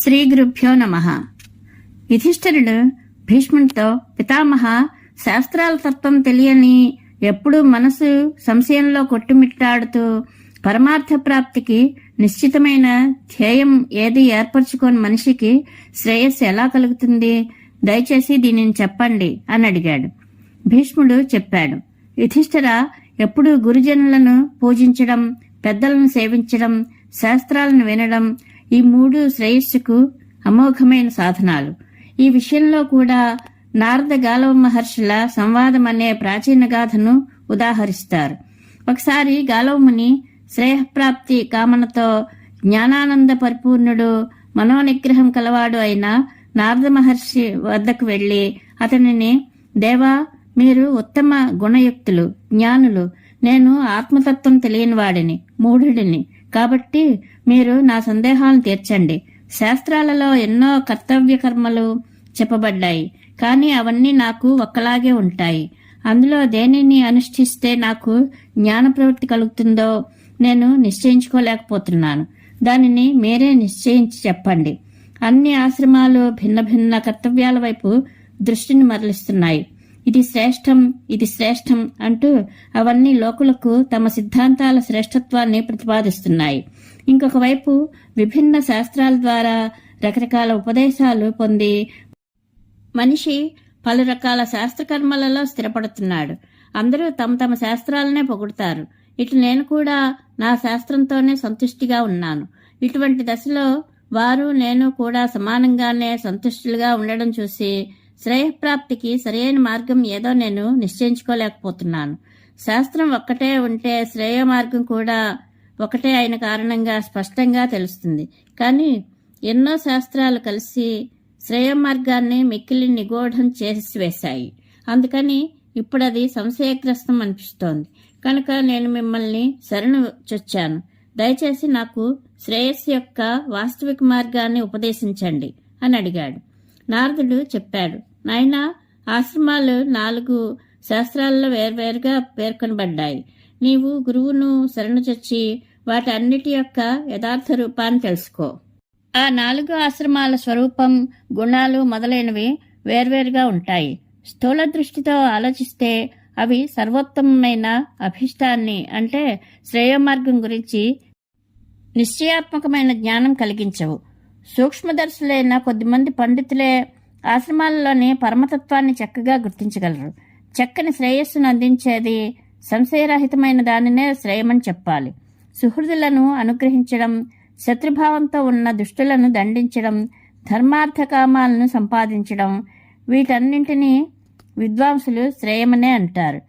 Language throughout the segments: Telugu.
శ్రీ గురుభ్యో నమ. యుధిష్ఠిరుడు భీష్ముడితో పితామహ శాస్త్రాల తత్వం తెలియని ఎప్పుడూ మనసు సంశయంలో కొట్టుమిట్టాడుతూ పరమార్థ ప్రాప్తికి నిశ్చితమైన ధ్యేయం ఏది ఏర్పరచుకోని మనిషికి శ్రేయస్సు ఎలా కలుగుతుంది? దయచేసి దీనిని చెప్పండి అని అడిగాడు. భీష్ముడు చెప్పాడు యుధిష్ఠిర ఎప్పుడు గురుజనులను పూజించడం పెద్దలను సేవించడం శాస్త్రాలను వినడం ఈ మూడు శ్రేయస్సుకు అమోఘమైన సాధనాలు. ఈ విషయంలో కూడా నారద గాలవ మహర్షుల సంవాదం అనే ప్రాచీన గాథను ఉదాహరిస్తారు. ఒకసారి గాలవముని శ్రేయప్రాప్తి కామనతో జ్ఞానానంద పరిపూర్ణుడు మనోనిగ్రహం కలవాడు అయిన నారద మహర్షి వద్దకు వెళ్ళి అతనిని దేవా మీరు ఉత్తమ గుణయుక్తులు జ్ఞానులు. నేను ఆత్మతత్వం తెలియని వాడిని మూఢుడిని. కాబట్టి మీరు నా సందేహాలను తీర్చండి. శాస్త్రాలలో ఎన్నో కర్తవ్య కర్మలు చెప్పబడ్డాయి కానీ అవన్నీ నాకు ఒక్కలాగే ఉంటాయి. అందులో దేనిని అనుష్ఠిస్తే నాకు జ్ఞాన ప్రవృత్తి కలుగుతుందో నేను నిశ్చయించుకోలేకపోతున్నాను. దానిని మీరే నిశ్చయించి చెప్పండి. అన్ని ఆశ్రమాలు భిన్న భిన్న కర్తవ్యాల వైపు దృష్టిని మరలిస్తున్నాయి. ఇది శ్రేష్టం ఇది శ్రేష్టం అంటూ అవన్నీ లోకులకు తమ సిద్ధాంతాల శ్రేష్టత్వాన్ని ప్రతిపాదిస్తున్నాయి. ఇంకొక వైపు విభిన్న శాస్త్రాల ద్వారా రకరకాల ఉపదేశాలు పొంది మనిషి పలు రకాల శాస్త్రకర్మలలో స్థిరపడుతున్నాడు. అందరూ తమ తమ శాస్త్రాలనే పొగుడతారు. ఇటు నేను కూడా నా శాస్త్రంతోనే సంతుష్టిగా ఉన్నాను. ఇటువంటి దశలో వారు నేను కూడా సమానంగానే సంతుష్టులుగా ఉండడం చూసి శ్రేయప్రాప్తికి సరైన మార్గం ఏదో నేను నిశ్చయించుకోలేకపోతున్నాను. శాస్త్రం ఒక్కటే ఉంటే శ్రేయ మార్గం కూడా ఒకటే అయిన కారణంగా స్పష్టంగా తెలుస్తుంది. కానీ ఎన్నో శాస్త్రాలు కలిసి శ్రేయ మార్గాన్ని మిక్కిలి నిగూఢం చేసి వేశాయి అందుకని ఇప్పుడు అది సంశయగ్రస్తం అనిపిస్తోంది. కనుక నేను మిమ్మల్ని శరణు చొచ్చాను. దయచేసి నాకు శ్రేయస్సు యొక్క వాస్తవిక మార్గాన్ని ఉపదేశించండి అని అడిగాడు. నారదుడు చెప్పాడు. నాయనా ఆశ్రమాలు నాలుగు శాస్త్రాల్లో వేర్వేరుగా పేర్కొనబడ్డాయి. నీవు గురువును శరణు చొచ్చి వాటి అన్నిటి యొక్క యథార్థ రూపాన్ని తెలుసుకో. ఆ నాలుగు ఆశ్రమాల స్వరూపం గుణాలు మొదలైనవి వేర్వేరుగా ఉంటాయి. స్థూల దృష్టితో ఆలోచిస్తే అవి సర్వోత్తమమైన అభిష్టాన్ని అంటే శ్రేయోమార్గం గురించి నిశ్చయాత్మకమైన జ్ఞానం కలిగించవు. సూక్ష్మదర్శులైన కొద్దిమంది పండితులే ఆశ్రమాలలోని పరమతత్వాన్ని చక్కగా గుర్తించగలరు. చక్కని శ్రేయస్సును అందించేది సంశయరహితమైన దానినే శ్రేయమని చెప్పాలి. సుహృదులను అనుగ్రహించడం శత్రుభావంతో ఉన్న దుష్టులను దండించడం ధర్మార్థ కామాలను సంపాదించడం వీటన్నింటినీ విద్వాంసులు శ్రేయమనే అంటారు.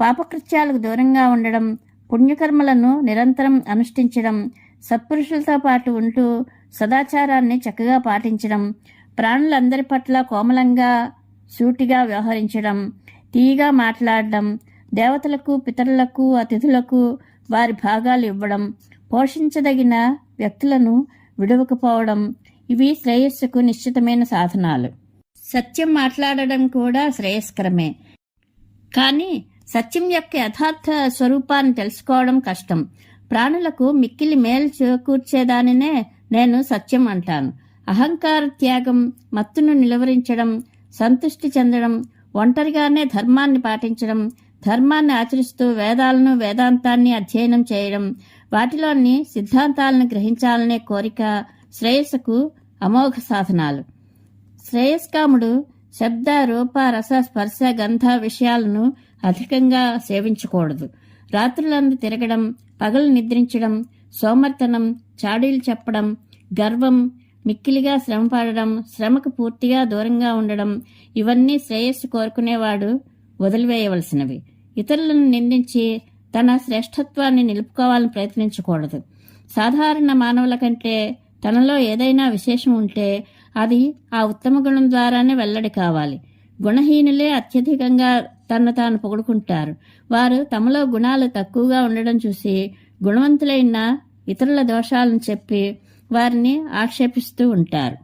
పాపకృత్యాలకు దూరంగా ఉండడం పుణ్యకర్మలను నిరంతరం అనుష్ఠించడం సత్పురుషులతో పాటు ఉంటూ సదాచారాన్ని చక్కగా పాటించడం ప్రాణులందరి పట్ల కోమలంగా సూటిగా వ్యవహరించడం తీయగా మాట్లాడడం దేవతలకు పితరులకు అతిథులకు వారి భాగాలు ఇవ్వడం పోషించదగిన వ్యక్తులను విడవకపోవడం ఇవి శ్రేయస్సుకు నిశ్చితమైన సాధనాలు. సత్యం మాట్లాడడం కూడా శ్రేయస్కరమే. కానీ సత్యం యొక్క యథార్థ స్వరూపాన్ని తెలుసుకోవడం కష్టం. ప్రాణులకు మిక్కిలి మేలు చేకూర్చేదానినే నేను సత్యం అంటాను. అహంకార త్యాగం మత్తును నిలువరించడం సంతృష్టి చెందడం ఒంటరిగానే ధర్మాన్ని పాటించడం ధర్మాన్ని ఆచరిస్తూ వేదాలను వేదాంతాన్ని అధ్యయనం చేయడం వాటిలోని సిద్ధాంతాలను గ్రహించాలనే కోరిక శ్రేయస్సుకు అమోఘ సాధనాలు. శ్రేయస్కాముడు శబ్ద రూప రస స్పర్శ గంధ విషయాలను అధికంగా సేవించకూడదు. రాత్రులందు తిరగడం పగలు నిద్రించడం సోమర్తనం చాడీలు చెప్పడం గర్వం మిక్కిలిగా శ్రమపడడం శ్రమకు పూర్తిగా దూరంగా ఉండడం ఇవన్నీ శ్రేయస్సు కోరుకునేవాడు వదిలివేయవలసినవి. ఇతరులను నిందించి తన శ్రేష్ఠత్వాన్ని నిలుపుకోవాలని ప్రయత్నించకూడదు. సాధారణ మానవుల కంటే తనలో ఏదైనా విశేషం ఉంటే అది ఆ ఉత్తమ గుణం ద్వారానే వెల్లడి కావాలి. గుణహీనులే అత్యధికంగా తను తాను పొగుడుకుంటారు. వారు తమలో గుణాలు తక్కువగా ఉండడం చూసి గుణవంతులైన ఇతరుల దోషాలను చెప్పి వారిని ఆక్షేపిస్తూ ఉంటారు.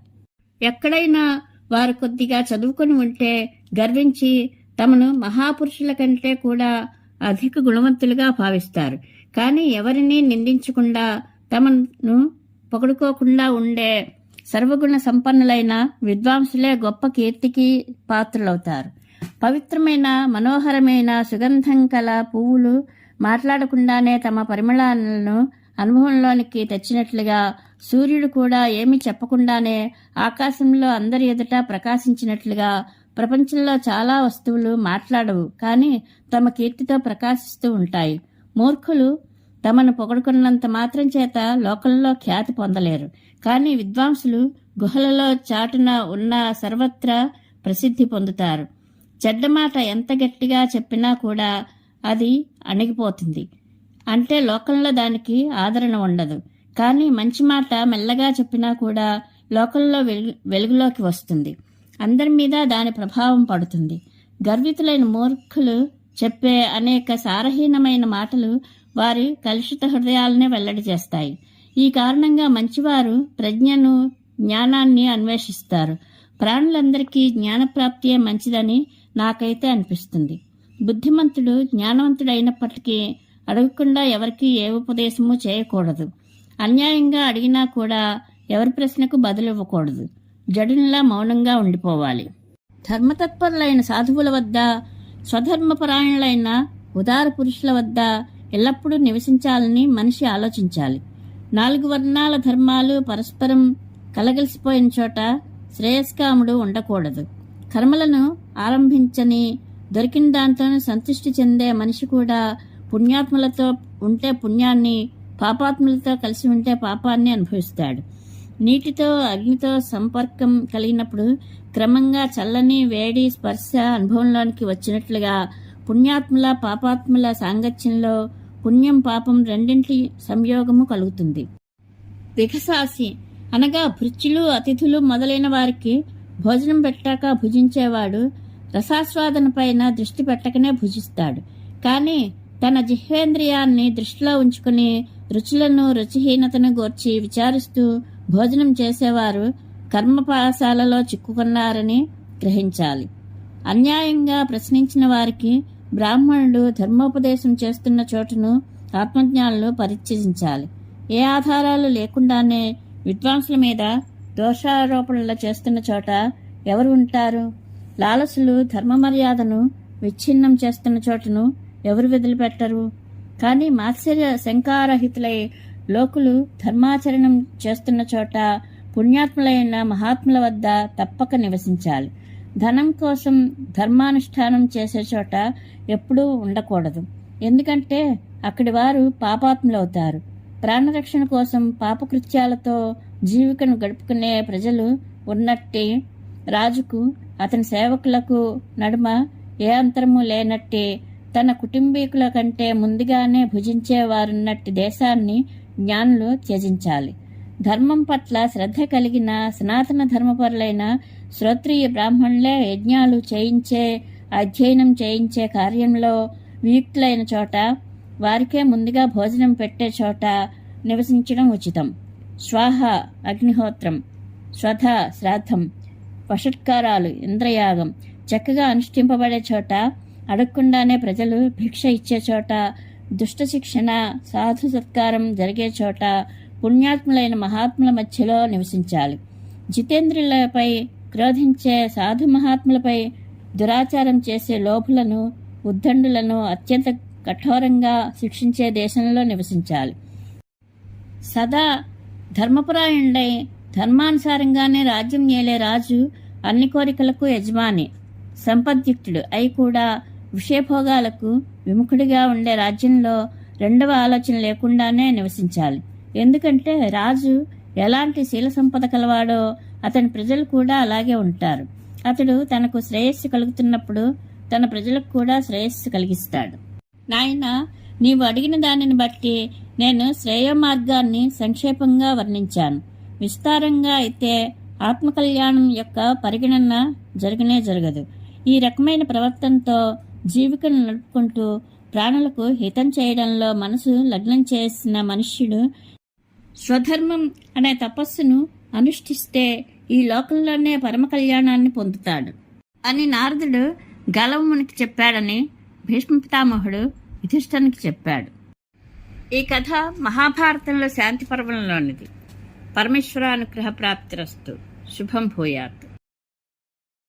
ఎక్కడైనా వారు కొద్దిగా చదువుకొని ఉంటే గర్వించి తమను మహాపురుషుల కంటే కూడా అధిక గుణవంతులుగా భావిస్తారు. కానీ ఎవరిని నిందించకుండా తమను పొగడుకోకుండా ఉండే సర్వగుణ సంపన్నులైన విద్వాంసులే గొప్ప కీర్తికి పాత్రులవుతారు. పవిత్రమైన మనోహరమైన సుగంధం కల పువ్వులు మాట్లాడకుండానే తమ పరిమళాలను అనుభవంలోనికి తెచ్చినట్లుగా సూర్యుడు కూడా ఏమీ చెప్పకుండానే ఆకాశంలో అందరి ఎదుట ప్రకాశించినట్లుగా ప్రపంచంలో చాలా వస్తువులు మాట్లాడవు కానీ తమ కీర్తితో ప్రకాశిస్తూ ఉంటాయి. మూర్ఖులు తమను పొగడుకున్నంత మాత్రం చేత లోకంలో ఖ్యాతి పొందలేరు. కానీ విద్వాంసులు గుహలలో చాటున ఉన్న సర్వత్రా ప్రసిద్ధి పొందుతారు. చెడ్డ మాట ఎంత గట్టిగా చెప్పినా కూడా అది అణిగిపోతుంది. అంటే లోకంలో దానికి ఆదరణ ఉండదు. కానీ మంచి మాట మెల్లగా చెప్పినా కూడా లోకంలో వెలుగులోకి వస్తుంది. అందరి మీద దాని ప్రభావం పడుతుంది. గర్వితులైన మూర్ఖులు చెప్పే అనేక సారహీనమైన మాటలు వారి కలుషిత హృదయాలనే వెల్లడి చేస్తాయి. ఈ కారణంగా మంచివారు ప్రజ్ఞను జ్ఞానాన్ని అన్వేషిస్తారు. ప్రాణులందరికీ జ్ఞానప్రాప్తియే మంచిదని నాకైతే అనిపిస్తుంది. బుద్ధిమంతుడు జ్ఞానవంతుడైనప్పటికీ అడగకుండా ఎవరికి ఏ ఉపదేశము చేయకూడదు. అన్యాయంగా అడిగినా కూడా ఎవరి ప్రశ్నకు బదులివ్వకూడదు. జడునిలా మౌనంగా ఉండిపోవాలి. ధర్మతత్పరులైన సాధువుల వద్ద స్వధర్మపరాయణులైన ఉదార పురుషుల వద్ద ఎల్లప్పుడూ నివసించాలని మనిషి ఆలోచించాలి. నాలుగు వర్ణాల ధర్మాలు పరస్పరం కలగలిసిపోయిన చోట శ్రేయస్కాముడు ఉండకూడదు. కర్మలను ఆరంభించని దొరికిన దాంతోనే సంతృష్టి చెందే మనిషి కూడా పుణ్యాత్ములతో ఉంటే పుణ్యాన్ని పాపాత్ములతో కలిసి ఉంటే పాపాన్ని అనుభవిస్తాడు. నీటితో అగ్నితో సంపర్కం కలిగినప్పుడు క్రమంగా చల్లని వేడి స్పర్శ అనుభవంలోనికి వచ్చినట్లుగా పుణ్యాత్ముల పాపాత్ముల సాంగత్యంలో పుణ్యం పాపం రెండింటి సంయోగము కలుగుతుంది. వికసాసి అనగా భృత్యులు అతిథులు మొదలైన వారికి భోజనం పెట్టాక భుజించేవాడు రసాస్వాదన పైన దృష్టి పెట్టకనే భుజిస్తాడు. కానీ తన జిహ్వేంద్రియాన్ని దృష్టిలో ఉంచుకుని రుచులను రుచిహీనతను గోర్చి విచారిస్తూ భోజనం చేసేవారు కర్మపాశాలలో చిక్కుకున్నారని గ్రహించాలి. అన్యాయంగా ప్రశ్నించిన వారికి బ్రాహ్మణుడు ధర్మోపదేశం చేస్తున్న చోటును ఆత్మజ్ఞానులు పరిత్యజించాలి. ఏ ఆధారాలు లేకుండానే విద్వాంసుల మీద దోషారోపణలు చేస్తున్న చోట ఎవరు ఉంటారు? లాలసులు ధర్మ మర్యాదను విచ్ఛిన్నం చేస్తున్న చోటును ఎవరు వదిలిపెట్టరు? కానీ మాత్సర్య శంకారహితులై లోకులు ధర్మాచరణం చేస్తున్న చోట పుణ్యాత్ములైన మహాత్ముల వద్ద తప్పక నివసించాలి. ధనం కోసం ధర్మానుష్ఠానం చేసే చోట ఎప్పుడూ ఉండకూడదు. ఎందుకంటే అక్కడి వారు పాపాత్ములవుతారు. ప్రాణరక్షణ కోసం పాపకృత్యాలతో జీవికను గడుపుకునే ప్రజలు ఉన్నట్టే రాజుకు అతని సేవకులకు నడుమ ఏ అంతరము లేనట్టే తన కుటుంబీకుల కంటే ముందుగానే భుజించేవారున్నట్టి దేశాన్ని జ్ఞానులు త్యజించాలి. ధర్మం పట్ల శ్రద్ధ కలిగిన సనాతన ధర్మపరులైన శ్రోత్రియ బ్రాహ్మణులే యజ్ఞాలు చేయించే అధ్యయనం చేయించే కార్యంలో వియుక్తులైన చోట వారికే ముందుగా భోజనం పెట్టే చోట నివసించడం ఉచితం. శ్వాహ అగ్నిహోత్రం. స్వధ శ్రాద్ధం. వషట్కారాలు ఇంద్రయాగం చక్కగా అనుష్ఠింపబడే చోట అడగకుండానే ప్రజలు భిక్ష ఇచ్చే చోట దుష్ట శిక్షణ సాధు సత్కారం జరిగే చోట పుణ్యాత్ములైన మహాత్ముల మధ్యలో నివసించాలి. జితేంద్రులపై క్రోధించే సాధు మహాత్ములపై దురాచారం చేసే లోపులను ఉద్దండులను అత్యంత కఠోరంగా శిక్షించే దేశంలో నివసించాలి. సదా ధర్మపురాయుండై ధర్మానుసారంగానే రాజ్యం ఏలే రాజు అన్ని కోరికలకు యజమాని సంపద్యుక్తుడు. అయి కూడా విషయభోగాలకు విముఖుడిగా ఉండే రాజ్యంలో రెండవ ఆలోచన లేకుండానే నివసించాలి. ఎందుకంటే రాజు ఎలాంటి శీల సంపద కలవాడో అతని ప్రజలు కూడా అలాగే ఉంటారు. అతడు తనకు శ్రేయస్సు కలుగుతున్నప్పుడు తన ప్రజలకు కూడా శ్రేయస్సు కలిగిస్తాడు. నాయన నీవు అడిగిన దానిని బట్టి నేను శ్రేయ మార్గాన్ని సంక్షేపంగా వర్ణించాను. విస్తారంగా అయితే ఆత్మకల్యాణం యొక్క పరిగణన జరగనే జరగదు. ఈ రకమైన ప్రవర్తనతో జీవికను నడుపుకుంటూ ప్రాణులకు హితం చేయడంలో మనసు లగ్నం చేసిన మనుష్యుడు స్వధర్మం అనే తపస్సును అనుష్ఠిస్తే ఈ లోకంలోనే పరమ కళ్యాణాన్ని పొందుతాడు అని నారదుడు గలవమునికి చెప్పాడని భీష్మ పితామహుడు యుధిష్ఠనికి చెప్పాడు. ఈ కథ మహాభారతంలో శాంతి పర్వంలోనిది. పరమేశ్వరానుగ్రహ ప్రాప్తిరస్తు. 去喷扑也。